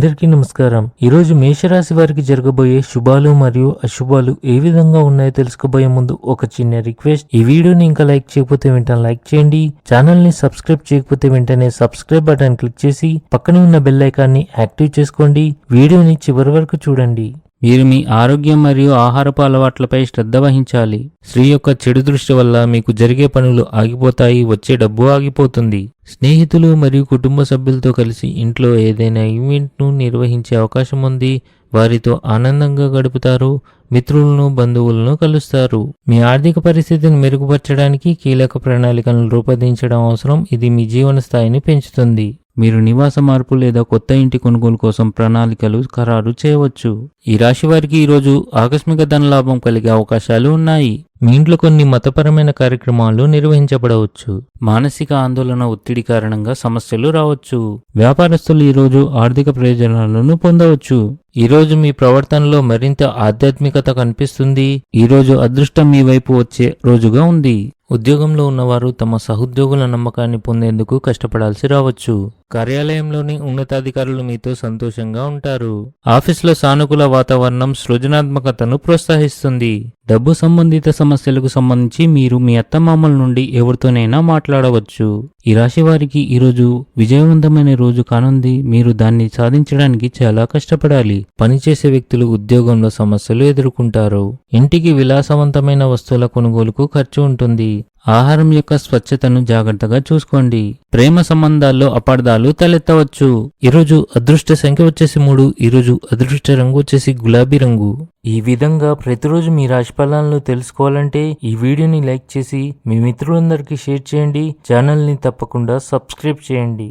అందరికీ నమస్కారం. ఈరోజు మేషరాశి వారికి జరగబోయే శుభాలు మరియు అశుభాలు ఏ విధంగా ఉన్నాయో తెలుసుకోబోయే ముందు ఒక చిన్న రిక్వెస్ట్. ఈ వీడియోని ఇంకా లైక్ చేయకపోతే వెంటనే లైక్ చేయండి. ఛానల్ని సబ్స్క్రైబ్ చేయకపోతే వెంటనే సబ్స్క్రైబ్ బటన్ క్లిక్ చేసి పక్కనే ఉన్న బెల్ ఐకాన్ని యాక్టివ్ చేసుకోండి. వీడియోని చివరి వరకు చూడండి. మీరు మీ ఆరోగ్యం మరియు ఆహారపు అలవాట్లపై శ్రద్ధ వహించాలి. స్త్రీ యొక్క చెడు దృష్టి వల్ల మీకు జరిగే పనులు ఆగిపోతాయి వచ్చే డబ్బు ఆగిపోతుంది. స్నేహితులు మరియు కుటుంబ సభ్యులతో కలిసి ఇంట్లో ఏదైనా ఈవెంట్ను నిర్వహించే అవకాశం ఉంది. వారితో ఆనందంగా గడుపుతారు మిత్రులను బంధువులను కలుస్తారు. మీ ఆర్థిక పరిస్థితిని మెరుగుపరచడానికి కీలక ప్రణాళికలను రూపొందించడం అవసరం. ఇది మీ జీవన స్థాయిని పెంచుతుంది. మీరు నివాస మార్పు లేదా కొత్త ఇంటి కొనుగోలు కోసం ప్రణాళికలు ఖరారు చేయవచ్చు. ఈ రాశి వారికి ఈరోజు ఆకస్మిక ధనలాభం కలిగే అవకాశాలు ఉన్నాయి. మీ ఇంట్లో కొన్ని మతపరమైన కార్యక్రమాలు నిర్వహించబడవచ్చు. మానసిక ఆందోళన ఒత్తిడి కారణంగా సమస్యలు రావచ్చు. వ్యాపారస్తులు ఈరోజు ఆర్థిక ప్రయోజనాలను పొందవచ్చు. ఈరోజు మీ ప్రవర్తనలో మరింత ఆధ్యాత్మికత కనిపిస్తుంది. ఈరోజు అదృష్టం మీ వైపు వచ్చే రోజుగా ఉంది. ఉద్యోగంలో ఉన్నవారు తమ సహోద్యోగుల నమ్మకాన్ని పొందేందుకు కష్టపడాల్సి రావచ్చు. కార్యాలయంలోని ఉన్నతాధికారులు మీతో సంతోషంగా ఉంటారు. ఆఫీసులో సానుకూల వాతావరణం సృజనాత్మకతను ప్రోత్సహిస్తుంది. డబ్బు సంబంధిత సమస్యలకు సంబంధించి మీరు మీ అత్తమామల నుండి ఎవరితోనైనా మాట్లాడవచ్చు. ఈ రాశి వారికి ఈరోజు విజయవంతమైన రోజు కానుంది. మీరు దాన్ని సాధించడానికి చాలా కష్టపడాలి. పనిచేసే వ్యక్తులు ఉద్యోగంలో సమస్యలు ఎదుర్కొంటారు. ఇంటికి విలాసవంతమైన వస్తువుల కొనుగోలుకు ఖర్చు ఉంటుంది. ఆహారం యొక్క స్వచ్ఛతను జాగ్రత్తగా చూసుకోండి. ప్రేమ సంబంధాల్లో అపార్థాలు తలెత్తవచ్చు. ఈరోజు అదృష్ట సంఖ్య వచ్చేసి మూడు ఈరోజు అదృష్ట రంగు వచ్చేసి గులాబీ రంగు. ఈ విధంగా ప్రతిరోజు మీ రాశి ఫలాలను తెలుసుకోవాలంటే ఈ వీడియోని లైక్ చేసి మీ మిత్రులందరికీ షేర్ చేయండి. ఛానల్ని తప్పకుండా సబ్స్క్రైబ్ చేయండి.